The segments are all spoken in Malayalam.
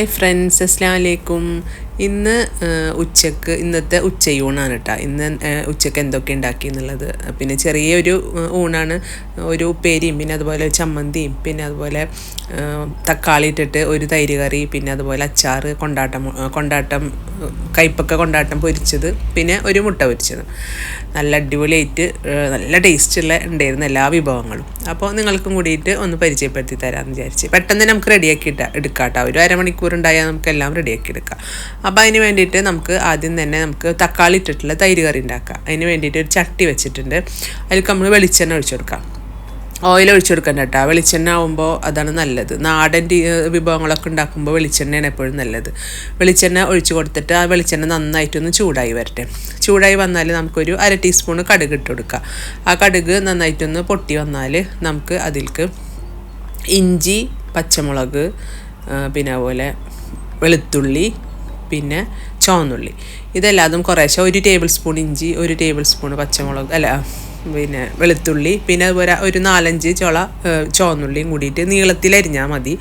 ഹായ് ഫ്രണ്ട്സ് അസ്സാം വലൈക്കും ഇന്ന് ഉച്ചയ്ക്ക് ഇന്നത്തെ ഉച്ചയൂണാണ് കേട്ടോ ഇന്ന് ഉച്ചയ്ക്ക് എന്തൊക്കെ ഉണ്ടാക്കി എന്നുള്ളത്. പിന്നെ ചെറിയൊരു ഊണാണ്. ഒരു ഉപ്പേരിയും പിന്നെ അതുപോലെ ചമ്മന്തിയും പിന്നെ അതുപോലെ തക്കാളി ഇട്ടിട്ട് ഒരു തൈര് കറി പിന്നെ അതുപോലെ അച്ചാറ് കൊണ്ടാട്ടം കൊണ്ടാട്ടം കയ്പ്പൊക്കെ കൊണ്ടാട്ടം പൊരിച്ചത് പിന്നെ ഒരു മുട്ട പൊരിച്ചത്. നല്ല അടിപൊളിയായിട്ട് നല്ല ടേസ്റ്റുള്ള ഉണ്ടായിരുന്നു എല്ലാ വിഭവങ്ങളും. അപ്പോൾ നിങ്ങൾക്കും കൂടിയിട്ട് ഒന്ന് പരിചയപ്പെടുത്തി തരാമെന്ന് വിചാരിച്ച്. പെട്ടെന്ന് നമുക്ക് റെഡിയാക്കിയിട്ട് എടുക്കാം കേട്ടോ ഒരു അരമണിക്കൂർ ഉണ്ടായാൽ നമുക്ക് എല്ലാം റെഡിയാക്കി എടുക്കാം. അപ്പോൾ അതിന് വേണ്ടിയിട്ട് നമുക്ക് ആദ്യം തന്നെ നമുക്ക് തക്കാളി ഇട്ടിട്ടുള്ള തൈര് കറി ഉണ്ടാക്കാം. അതിന് വേണ്ടിയിട്ട് ഒരു ചട്ടി വെച്ചിട്ടുണ്ട്. അതിൽ നമ്മൾ വെളിച്ചെണ്ണ ഒഴിച്ചു കൊടുക്കാം. ഓയിൽ ഒഴിച്ചു കൊടുക്കണ്ട കേട്ടോ വെളിച്ചെണ്ണ ആകുമ്പോൾ അതാണ് നല്ലത്. നാടൻ വിഭവങ്ങളൊക്കെ ഉണ്ടാക്കുമ്പോൾ വെളിച്ചെണ്ണയാണ് എപ്പോഴും നല്ലത്. വെളിച്ചെണ്ണ ഒഴിച്ചു കൊടുത്തിട്ട് ആ വെളിച്ചെണ്ണ നന്നായിട്ടൊന്ന് ചൂടായി വരട്ടെ. ചൂടായി വന്നാൽ നമുക്കൊരു അര ടീസ്പൂൺ കടുക് ഇട്ട് കൊടുക്കുക ആ കടുക് നന്നായിട്ടൊന്ന് പൊട്ടി വന്നാൽ നമുക്ക് അതിൽക്ക് ഇഞ്ചി പച്ചമുളക് പിന്നെ അതുപോലെ വെളുത്തുള്ളി പിന്നെ ചുവന്നുള്ളി. ഇതെല്ലാതും കുറേശ്ശെ ഒരു ടേബിൾ സ്പൂൺ ഇഞ്ചി ഒരു ടേബിൾ സ്പൂൺ പച്ചമുളക് അല്ല പിന്നെ വെളുത്തുള്ളി പിന്നെ അതുപോലെ ഒരു നാലഞ്ച് ചുള ചുവന്നുള്ളിയും കൂടിയിട്ട് നീളത്തിൽ അരിഞ്ഞാൽ മതി.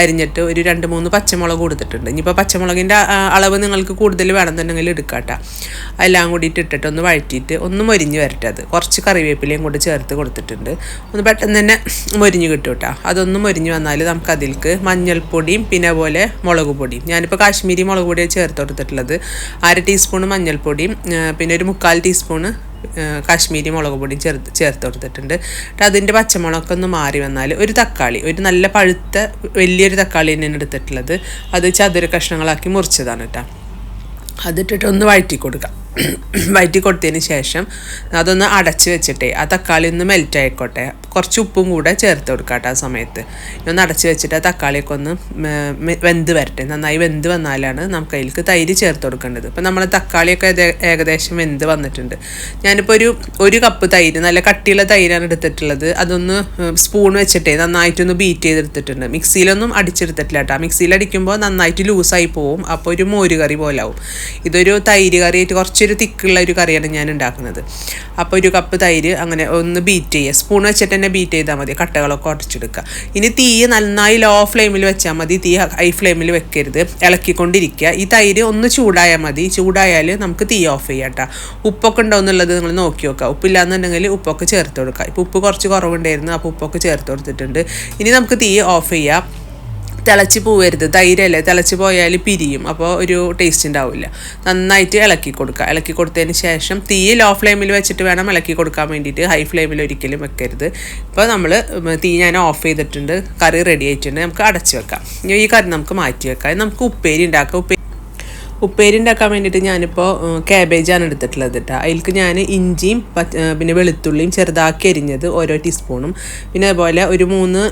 അരിഞ്ഞിട്ട് ഒരു രണ്ട് മൂന്ന് പച്ചമുളക് കൊടുത്തിട്ടുണ്ട്. ഇനിയിപ്പോൾ പച്ചമുളകിന്റെ അളവ് നിങ്ങൾക്ക് കൂടുതൽ വേണമെന്നുണ്ടെങ്കിൽ എടുക്കാട്ടോ. എല്ലാം കൂടിയിട്ട് ഇട്ടിട്ട് ഒന്ന് വഴറ്റിയിട്ട് ഒന്ന് മൊരിഞ്ഞ് വരട്ടെ അത്. കുറച്ച് കറിവേപ്പിലയും കൂടി ചേർത്ത് കൊടുത്തിട്ടുണ്ട്. ഒന്ന് പെട്ടെന്ന് തന്നെ മൊരിഞ്ഞ് കിട്ടും കേട്ടോ അതൊന്ന് മൊരിഞ്ഞ് വന്നാൽ നമുക്ക് അതിൽക്ക് മഞ്ഞൾപ്പൊടിയും പിന്നെ പോലെ മുളക് പൊടിയും. ഞാനിപ്പോൾ കാശ്മീരി മുളക് പൊടിയാണ് ചേർത്ത് കൊടുത്തിട്ടുള്ളത്. അര ടീസ്പൂൺ മഞ്ഞൾപ്പൊടിയും പിന്നെ ഒരു മുക്കാൽ ടീസ്പൂണ് കാശ്മീരി മുളക് പൊടിയും ചേർത്ത് ചേർത്ത് കൊടുത്തിട്ടുണ്ട്. എന്നിട്ട് അതിന്റെ പച്ചമുളകൊക്കെ ഒന്ന് മാറി വന്നാൽ ഒരു തക്കാളി ഒരു നല്ല പഴുത്ത വലിയൊരു തക്കാളി തന്നെയാണ് എടുത്തിട്ടുള്ളത്. അത് ചതുര കഷ്ണങ്ങളാക്കി മുറിച്ചതാണ് കേട്ടോ അതിട്ടിട്ട് ഒന്ന് വഴറ്റി കൊടുക്കാം വഴറ്റി കൊടുത്തതിന് ശേഷം അതൊന്ന് അടച്ച് വെച്ചിട്ടേ ആ തക്കാളി ഒന്ന് മെൽറ്റ് ആയിക്കോട്ടെ. കുറച്ച് ഉപ്പും കൂടെ ചേർത്ത് കൊടുക്കാം കേട്ടോ ആ സമയത്ത്. ഒന്ന് അടച്ച് വെച്ചിട്ട് ആ തക്കാളിയൊക്കെ ഒന്ന് വെന്ത് വരട്ടെ. നന്നായി വെന്ത് വന്നാലാണ് നമുക്ക് അതിലേക്ക് തൈര് ചേർത്ത് കൊടുക്കേണ്ടത്. ഇപ്പം നമ്മൾ തക്കാളിയൊക്കെ ഏകദേശം വെന്ത് വന്നിട്ടുണ്ട്. ഞാനിപ്പോൾ ഒരു ഒരു കപ്പ് തൈര് നല്ല കട്ടിയുള്ള തൈരാണ് എടുത്തിട്ടുള്ളത്. അതൊന്ന് സ്പൂൺ വെച്ചിട്ടേ നന്നായിട്ടൊന്ന് ബീറ്റ് ചെയ്തെടുത്തിട്ടുണ്ട്. മിക്സിയിലൊന്നും അടിച്ചെടുത്തിട്ടില്ല കേട്ടോ മിക്സിയിൽ അടിക്കുമ്പോൾ നന്നായിട്ട് ലൂസായി പോവും. അപ്പോൾ ഒരു മോരുകറി പോലെ ആവും. ഇതൊരു തൈര് കറിയായിട്ട് കുറച്ചൊരു തിക്കുള്ള ഒരു കറിയാണ് ഞാൻ ഉണ്ടാക്കുന്നത് അപ്പോൾ ഒരു കപ്പ് തൈര് അങ്ങനെ ഒന്ന് ബീറ്റ് ചെയ്യുക. സ്പൂൺ വെച്ചിട്ട് തന്നെ ബീറ്റ് ചെയ്താൽ മതി. കട്ടകളൊക്കെ ഉടച്ചെടുക്കുക ഇനി തീ നന്നായി ലോ ഫ്ലെയിമിൽ വെച്ചാൽ മതി. തീ ഹൈ ഫ്ലെയിമിൽ വെക്കരുത്. ഇളക്കിക്കൊണ്ടിരിക്കുക. ഈ തൈര് ഒന്ന് ചൂടായാൽ മതി. ചൂടായാൽ നമുക്ക് തീ ഓഫ് ചെയ്യാം കേട്ടോ ഉപ്പൊക്കെ ഉണ്ടോ എന്നുള്ളത് നിങ്ങൾ നോക്കി നോക്കുക ഉപ്പില്ലാന്നുണ്ടെങ്കിൽ ഉപ്പൊക്കെ ചേർത്ത് കൊടുക്കുക. ഇപ്പോൾ ഉപ്പ് കുറച്ച് കുറവുണ്ടായിരുന്നു. അപ്പോൾ ഉപ്പൊക്കെ ചേർത്ത് കൊടുത്തിട്ടുണ്ട്. ഇനി നമുക്ക് തീ ഓഫ് ചെയ്യാം. തിളച്ച് പോവരുത്. തൈരല്ലേ തിളച്ച് പോയാൽ പിരിയും. അപ്പോൾ ഒരു ടേസ്റ്റ് ഉണ്ടാവില്ല നന്നായിട്ട് ഇളക്കി കൊടുക്കുക ഇളക്കി കൊടുത്തതിന് ശേഷം തീ ലോ ഫ്ലെയിമിൽ വെച്ചിട്ട് വേണം ഇളക്കി കൊടുക്കാൻ വേണ്ടിയിട്ട്. ഹൈ ഫ്ലെയിമിൽ ഒരിക്കലും വെക്കരുത്. ഇപ്പോൾ നമ്മൾ തീ ഞാൻ ഓഫ് ചെയ്തിട്ടുണ്ട്. കറി റെഡി ആയിട്ടുണ്ട്. നമുക്ക് അടച്ച് വെക്കാം. ഈ കറി നമുക്ക് മാറ്റി വെക്കാം. നമുക്ക് ഉപ്പേരി ഉണ്ടാക്കാം ഉപ്പേരി ഉപ്പേരി ഉണ്ടാക്കാൻ വേണ്ടിയിട്ട് ഞാനിപ്പോൾ ക്യാബേജാണ് എടുത്തിട്ടുള്ളത് കേട്ടോ അതിലേക്ക് ഞാൻ ഇഞ്ചിയും പിന്നെ വെളുത്തുള്ളിയും ചെറുതാക്കി അരിഞ്ഞത് ഓരോ ടീസ്പൂണും പിന്നെ അതുപോലെ ഒരു മൂന്ന്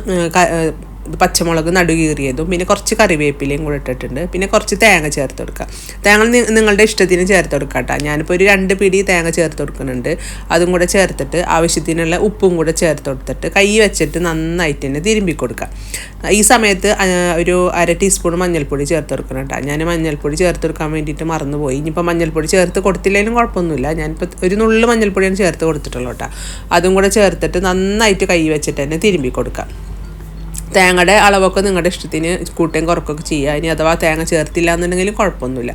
പച്ചമുളക് നടുകീറിയതും പിന്നെ കുറച്ച് കറിവേപ്പിലയും കൂടെ ഇട്ടിട്ടുണ്ട്. പിന്നെ കുറച്ച് തേങ്ങ ചേർത്ത് കൊടുക്കുക. തേങ്ങ നിങ്ങളുടെ ഇഷ്ടത്തിന് ചേർത്ത് കൊടുക്കുക കേട്ടോ. ഞാനിപ്പോൾ ഒരു രണ്ട് പിടി തേങ്ങ ചേർത്ത് കൊടുക്കുന്നുണ്ട്. അതും കൂടെ ചേർത്തിട്ട് ആവശ്യത്തിനുള്ള ഉപ്പും കൂടെ ചേർത്ത് കൊടുത്തിട്ട് കൈ വെച്ചിട്ട് നന്നായിട്ട് തന്നെ തിരുമ്പി കൊടുക്കുക. ഈ സമയത്ത് ഒരു അര ടീസ്പൂൺ മഞ്ഞൾപ്പൊടി ചേർത്ത് കൊടുക്കണം കേട്ടോ. ഞാൻ മഞ്ഞൾപ്പൊടി ചേർത്ത് കൊടുക്കാൻ വേണ്ടിയിട്ട് മറന്നുപോയി. ഇനിയിപ്പോൾ മഞ്ഞൾപ്പൊടി ചേർത്ത് കൊടുത്തില്ലെങ്കിലും കുഴപ്പമൊന്നുമില്ല. ഞാനിപ്പോൾ ഒരു നുള്ളു മഞ്ഞൾപ്പൊടിയാണ് ചേർത്ത് കൊടുത്തിട്ടുള്ളൂ കേട്ടോ. അതും കൂടെ ചേർത്തിട്ട് നന്നായിട്ട് കൈ വെച്ചിട്ട് തന്നെ തിരുമ്പി കൊടുക്കാം തേങ്ങയുടെ അളവൊക്കെ നിങ്ങളുടെ ഇഷ്ടത്തിന് കൂട്ടുകയും കുറക്കൊക്കെ ചെയ്യുക. ഇനി അഥവാ തേങ്ങ ചേർത്തില്ല എന്നുണ്ടെങ്കിൽ കുഴപ്പമൊന്നുമില്ല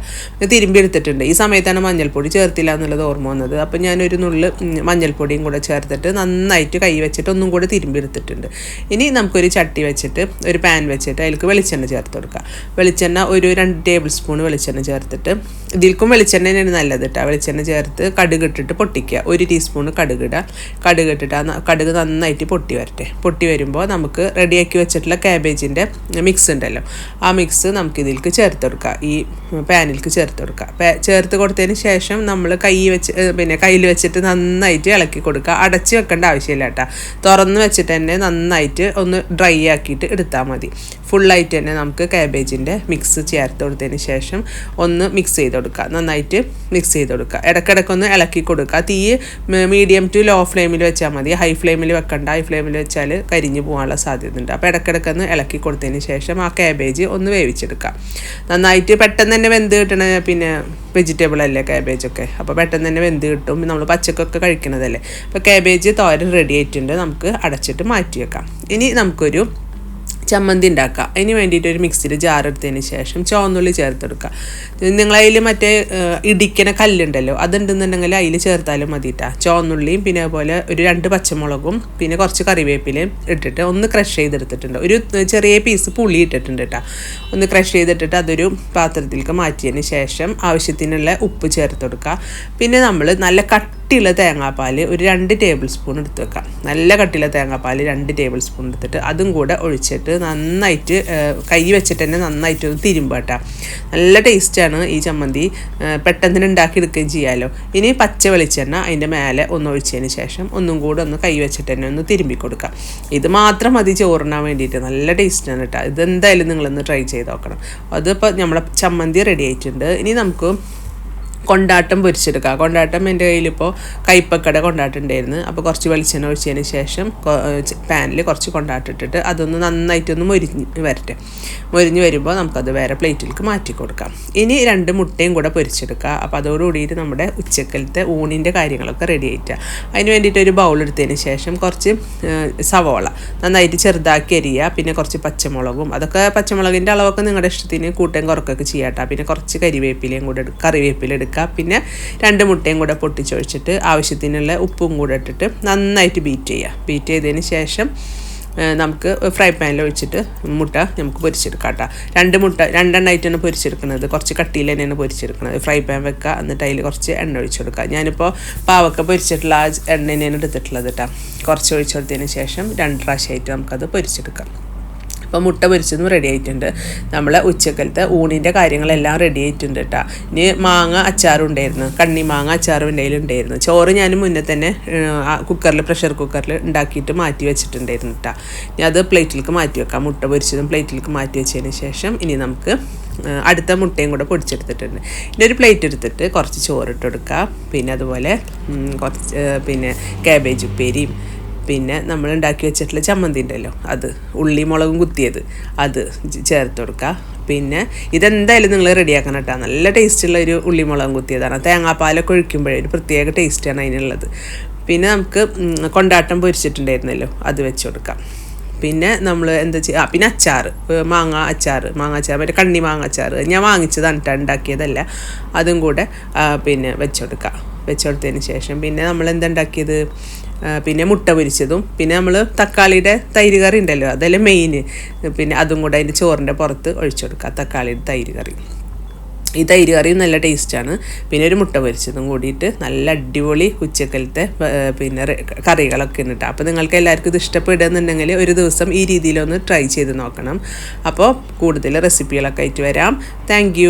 തിരുമ്പി എടുത്തിട്ടുണ്ട്. ഈ സമയത്താണ് മഞ്ഞൾപ്പൊടി ചേർത്തില്ല എന്നുള്ളത് ഓർമ്മ വന്നത്. അപ്പം ഞാനൊരു നുള്ള് മഞ്ഞൾപ്പൊടിയും കൂടെ ചേർത്തിട്ട് നന്നായിട്ട് കൈ വെച്ചിട്ട് ഒന്നും കൂടെ തിരുമ്പി എടുത്തിട്ടുണ്ട്. ഇനി നമുക്കൊരു ചട്ടി വെച്ചിട്ട് ഒരു പാൻ വെച്ചിട്ട് അതിൽക്ക് വെളിച്ചെണ്ണ ചേർത്ത് കൊടുക്കുക. വെളിച്ചെണ്ണ ഒരു രണ്ട് ടേബിൾ സ്പൂൺ വെളിച്ചെണ്ണ ചേർത്തിട്ട് ഇതിൽക്കും വെളിച്ചെണ്ണ തന്നെയാണ് നല്ലത് കേട്ടോ വെളിച്ചെണ്ണ ചേർത്ത് കടുക് ഇട്ടിട്ട് പൊട്ടിക്കുക. ഒരു ടീസ്പൂൺ കടുക് ഇടുക. കടുക് ഇട്ടിട്ട് കടുക് നന്നായിട്ട് പൊട്ടി വരട്ടെ. പൊട്ടി വരുമ്പോൾ നമുക്ക് റെഡിയാക്കി വെച്ചിട്ടുള്ള ക്യാബേജിന്റെ മിക്സ് ഉണ്ടല്ലോ. ആ മിക്സ് നമുക്ക് ഇതിലേക്ക് ചേർത്ത് കൊടുക്കുക ഈ പാനിലേക്ക് ചേർത്ത് കൊടുക്കുക ചേർത്ത് കൊടുത്തതിന് ശേഷം നമ്മൾ കൈ വെച്ച് പിന്നെ കയ്യിൽ വെച്ചിട്ട് നന്നായിട്ട് ഇളക്കി കൊടുക്കുക. അടച്ച് വെക്കേണ്ട ആവശ്യമില്ല കേട്ടോ. തുറന്ന് വെച്ചിട്ട് തന്നെ നന്നായിട്ട് ഒന്ന് ഡ്രൈ ആക്കിയിട്ട് എടുത്താൽ മതി. ഫുള്ളായിട്ട് തന്നെ നമുക്ക് കാബേജിന്റെ മിക്സ് ചേർത്ത് കൊടുത്തതിന് ശേഷം ഒന്ന് മിക്സ് ചെയ്ത് കൊടുക്കുക. നന്നായിട്ട് മിക്സ് ചെയ്ത് കൊടുക്കുക. ഇടയ്ക്കിടയ്ക്ക് ഒന്ന് ഇളക്കി കൊടുക്കുക. തീ മീഡിയം ടു ലോ ഫ്ലെയിമിൽ വെച്ചാൽ മതി ഹൈ ഫ്ലെയിമിൽ വെക്കണ്ട. ഹൈ ഫ്ലെയിമിൽ വെച്ചാൽ കരിഞ്ഞു പോകാനുള്ള സാധ്യതയുണ്ട്. അപ്പോൾ ഇടയ്ക്കിടയ്ക്ക് ഒന്ന് ഇളക്കി കൊടുത്തതിന് ശേഷം ആ കാബേജ് ഒന്ന് വേവിച്ചെടുക്കുക. നന്നായിട്ട് പെട്ടെന്ന് തന്നെ വെന്ത് കിട്ടണ പിന്നെ വെജിറ്റബിൾ അല്ലേ ക്യാബേജൊക്കെ അപ്പോൾ പെട്ടെന്ന് തന്നെ വെന്ത് കിട്ടും. നമ്മൾ പച്ചക്കൊക്കെ കഴിക്കണതല്ലേ? അപ്പോൾ കാബേജ് തോരൻ റെഡി ആയിട്ടുണ്ട്. നമുക്ക് അടച്ചിട്ട് മാറ്റി വെക്കാം ഇനി നമുക്കൊരു ചമ്മന്തി ഉണ്ടാക്കുക. അതിന് വേണ്ടിയിട്ട് ഒരു മിക്സിയിൽ ജാർ എടുത്തതിന് ശേഷം ചുവന്നുള്ളി ചേർത്തെടുക്കുക. നിങ്ങളതിൽ മറ്റേ ഇടിക്കണ കല്ലുണ്ടല്ലോ അതുണ്ടെന്നുണ്ടെങ്കിൽ അതിൽ ചേർത്താലും മതിയിട്ടാ ചുവന്നുള്ളിയും പിന്നെ അതുപോലെ ഒരു രണ്ട് പച്ചമുളകും പിന്നെ കുറച്ച് കറിവേപ്പിലയും ഇട്ടിട്ട് ഒന്ന് ക്രഷ് ചെയ്തെടുത്തിട്ടുണ്ട്. ഒരു ചെറിയ പീസ് പുളി ഇട്ടിട്ടുണ്ട് കേട്ടോ ഒന്ന് ക്രഷ് ചെയ്തിട്ടിട്ട് അതൊരു പാത്രത്തിലേക്ക് മാറ്റിയതിന് ശേഷം ആവശ്യത്തിനുള്ള ഉപ്പ് ചേർത്ത് കൊടുക്കുക പിന്നെ നമ്മൾ നല്ല കട്ടിയുള്ള തേങ്ങാപ്പാൽ ഒരു രണ്ട് ടേബിൾ സ്പൂൺ എടുത്ത് വെക്കാം. നല്ല കട്ടിയുള്ള തേങ്ങാപ്പാൽ രണ്ട് ടേബിൾ സ്പൂൺ എടുത്തിട്ട് അതും കൂടെ ഒഴിച്ചിട്ട് നന്നായിട്ട് കൈ വെച്ചിട്ട് തന്നെ നന്നായിട്ട് ഒന്ന് തിരുമ്പാട്ടാ നല്ല ടേസ്റ്റാണ് ഈ ചമ്മന്തി. പെട്ടെന്ന് ഉണ്ടാക്കിയെടുക്കുകയും ചെയ്യാമല്ലോ ഇനി പച്ച വെളിച്ചെണ്ണ അതിന്റെ മേലെ ഒന്ന് ഒഴിച്ചതിന് ശേഷം ഒന്നും കൂടെ ഒന്ന് കൈ വെച്ചിട്ട് തന്നെ ഒന്ന് തിരുമ്പി കൊടുക്കാം. ഇത് മാത്രം മതി ചോറിനാൻ വേണ്ടിയിട്ട്. നല്ല ടേസ്റ്റാണ് കേട്ടോ. ഇതെന്തായാലും നിങ്ങളൊന്ന് ട്രൈ ചെയ്ത് നോക്കണം. അതിപ്പോൾ നമ്മുടെ ചമ്മന്തി റെഡി ആയിട്ടുണ്ട്. ഇനി നമുക്ക് കൊണ്ടാട്ടം പൊരിച്ചെടുക്കുക. കൊണ്ടാട്ടം എന്റെ കയ്യിലിപ്പോൾ കൈപ്പക്കട കൊണ്ടാട്ടം ഉണ്ടായിരുന്നു അപ്പോൾ കുറച്ച് വെളിച്ചെണ്ണ ഒഴിച്ചതിന് ശേഷം പാനിൽ കുറച്ച് കൊണ്ടാട്ടം ഇട്ടിട്ട് അതൊന്ന് നന്നായിട്ടൊന്ന് മൊരിഞ്ഞ് വരട്ടെ. മൊരിഞ്ഞ് വരുമ്പോൾ നമുക്കത് വേറെ പ്ലേറ്റിലേക്ക് മാറ്റി കൊടുക്കാം. ഇനി രണ്ട് മുട്ടയും കൂടെ പൊരിച്ചെടുക്കുക. അപ്പോൾ അതോടുകൂടിയിട്ട് നമ്മുടെ ഉച്ചക്കലത്തെ ഊണിന്റെ കാര്യങ്ങളൊക്കെ റെഡി ആയിട്ടുക അതിന് വേണ്ടിയിട്ട് ഒരു ബൗൾ എടുത്തതിന് ശേഷം കുറച്ച് സവോള. നന്നായിട്ട് ചെറുതാക്കി അരിയുക പിന്നെ കുറച്ച് പച്ചമുളകും. അതൊക്കെ പച്ചമുളകിന്റെ അളവൊക്കെ നിങ്ങളുടെ ഇഷ്ടത്തിന് കൂട്ടം കുറക്കൊക്കെ ചെയ്യാട്ടോ. പിന്നെ കുറച്ച് കരിവേപ്പിലയും കൂടെ കറിവേപ്പില എടുക്കുക. പിന്നെ രണ്ട് മുട്ടയും കൂടെ പൊട്ടിച്ചൊഴിച്ചിട്ട് ആവശ്യത്തിനുള്ള ഉപ്പും കൂടെ ഇട്ടിട്ട് നന്നായിട്ട് ബീറ്റ് ചെയ്യുക ബീറ്റ് ചെയ്തതിന് ശേഷം നമുക്ക് ഫ്രൈ പാനിൽ ഒഴിച്ചിട്ട് മുട്ട നമുക്ക് പൊരിച്ചെടുക്കാം കേട്ടോ രണ്ട് മുട്ട രണ്ടെണ്ണമായിട്ടാണ് പൊരിച്ചെടുക്കുന്നത്. കുറച്ച് കട്ടിയിൽ തന്നെയാണ് പൊരിച്ചെടുക്കുന്നത്. ഫ്രൈ പാൻ വെക്കുക എന്നിട്ട് അതിൽ കുറച്ച് എണ്ണ ഒഴിച്ചു കൊടുക്കുക. ഞാനിപ്പോൾ പാവക്ക പൊരിച്ചിട്ടുള്ള ആ എണ്ണ തന്നെയാണ് എടുത്തിട്ടുള്ളത് കേട്ടോ കുറച്ച് ഒഴിച്ചെടുത്തതിന് ശേഷം രണ്ട് പ്രാവശ്യമായിട്ട് നമുക്കത് പൊരിച്ചെടുക്കാം. അപ്പോൾ മുട്ട പൊരിച്ചതും റെഡി ആയിട്ടുണ്ട്. നമ്മൾ ഉച്ചക്കലത്തെ ഊണിന്റെ കാര്യങ്ങളെല്ലാം റെഡി ആയിട്ടുണ്ട് കേട്ടോ ഇനി മാങ്ങ അച്ചാറും ഉണ്ടായിരുന്നു. കണ്ണി മാങ്ങ അച്ചാറും എന്റെ ഉണ്ടായിരുന്നു. ചോറ് ഞാൻ മുന്നേ തന്നെ കുക്കറിൽ പ്രഷർ കുക്കറിൽ ഉണ്ടാക്കിയിട്ട് മാറ്റി വെച്ചിട്ടുണ്ടായിരുന്നു കേട്ടോ ഇനി അത് പ്ലേറ്റിലേക്ക് മാറ്റി വെക്കാം. മുട്ട പൊരിച്ചതും പ്ലേറ്റിലേക്ക് മാറ്റി വെച്ചതിന് ശേഷം ഇനി നമുക്ക് അടുത്ത മുട്ടയും കൂടെ പൊടിച്ചെടുത്തിട്ടുണ്ട്. ഇനി ഒരു പ്ലേറ്റ് എടുത്തിട്ട് കുറച്ച് ചോറിട്ട് കൊടുക്കുക പിന്നെ അതുപോലെ കുറച്ച് പിന്നെ കാബേജ് ഉപ്പേരിയും പിന്നെ നമ്മൾ ഉണ്ടാക്കി വെച്ചിട്ടുള്ള ചമ്മന്തി ഉണ്ടല്ലോ അത് ഉള്ളി മുളകും കുത്തിയത് അത് ചേർത്ത് കൊടുക്കുക പിന്നെ ഇതെന്തായാലും നിങ്ങൾ റെഡിയാക്കണം കേട്ടോ. നല്ല ടേസ്റ്റുള്ള ഒരു ഉള്ളിമുളകും കുത്തിയതാണ്. തേങ്ങാപ്പാലൊക്കെ ഒഴിക്കുമ്പോഴേ ഒരു പ്രത്യേക ടേസ്റ്റാണ് അതിനുള്ളത്. പിന്നെ നമുക്ക് കൊണ്ടാട്ടം പൊരിച്ചിട്ടുണ്ടായിരുന്നല്ലോ അത് വെച്ച് കൊടുക്കാം. പിന്നെ നമ്മൾ എന്താ ചെയ്യുക ആ പിന്നെ അച്ചാർ മാങ്ങ അച്ചാർ മാങ്ങ അച്ചാർ മറ്റേ കണ്ണി മാങ്ങ അച്ചാർ ഞാൻ വാങ്ങിച്ചതാണ് കേട്ടോ ഉണ്ടാക്കിയതല്ല. അതും കൂടെ പിന്നെ വെച്ചുകൊടുക്കുക വെച്ചെടുത്തതിന് ശേഷം പിന്നെ നമ്മൾ എന്താ ഉണ്ടാക്കിയത്? ആ, പിന്നെ മുട്ട പൊരിച്ചതും പിന്നെ നമ്മൾ തക്കാളിയുടെ തൈര് കറി ഉണ്ടല്ലോ അതല്ലേ മെയിൻ പിന്നെ അതും കൂടെ അതിന്റെ ചോറിന്റെ പുറത്ത് ഒഴിച്ചു കൊടുക്കുക തക്കാളിയുടെ തൈര് കറി. ഈ തൈര് കറിയും നല്ല ടേസ്റ്റാണ് പിന്നെ ഒരു മുട്ട പൊരിച്ചതും കൂടിയിട്ട് നല്ല അടിപൊളി ഉച്ചക്കലത്തെ പിന്നെ കറികളൊക്കെ ഉണ്ട് അപ്പോൾ നിങ്ങൾക്ക് എല്ലാവർക്കും ഇത് ഇഷ്ടപ്പെടുന്നുണ്ടെങ്കിൽ ഒരു ദിവസം ഈ രീതിയിലൊന്ന് ട്രൈ ചെയ്ത് നോക്കണം. അപ്പോൾ കൂടുതൽ റെസിപ്പികളൊക്കെ ആയിട്ട് വരാം. താങ്ക്